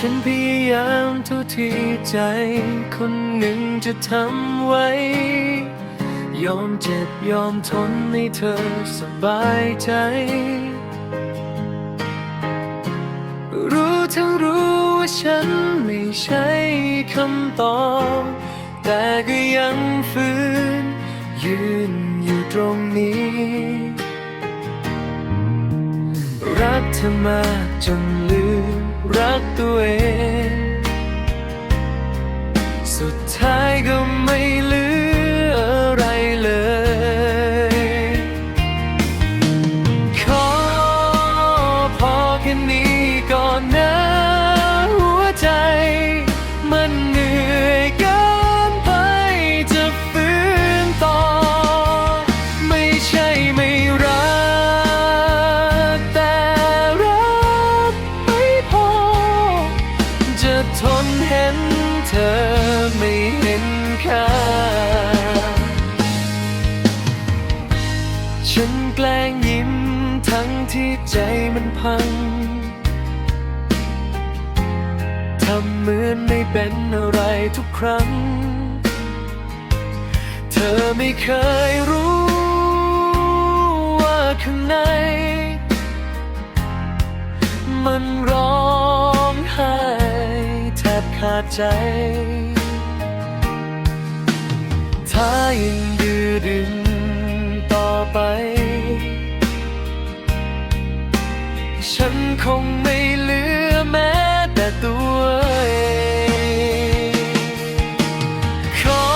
ฉันพยายามทุกทีใจ คนหนึ่งจะทำไว้ ยอมเจ็บยอมทนให้เธอสบายใจ รู้ทั้งรู้ว่าฉันไม่ใช่คำตอบ แต่ก็ยังฝืน ยืนอยู่ตรงนี้ รักเธอมากจนลืมรักตัวเอง สุดท้ายก็ไม่เหลืออะไรเลย ขอพอแค่นี้ เธอไม่เห็นค่า ฉันแกล้งยิ้มทั้งที่ใจมันพัง ทำเหมือนไม่เป็นอะไรทุกครั้ง เธอไม่เคยรู้ว่าข้างในมัน ขาดใจ ถ้ายังดื้อดึงต่อไป ฉันคงไม่เหลือแม้แต่ตัวเองขอ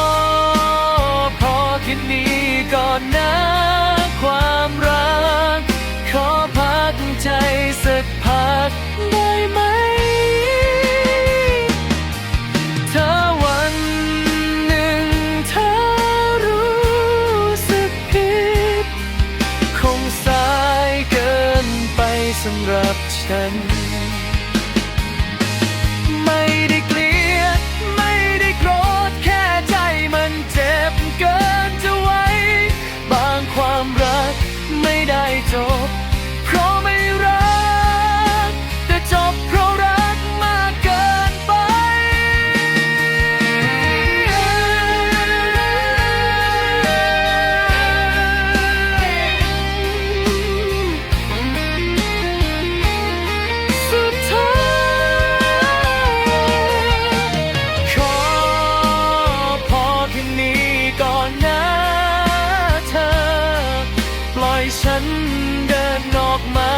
พอแค่นี้ก่อนนะความรัก ขอพักใจสักพัก สำหรับฉัน อนนะเธอ ปล่อยฉันเดินออกมา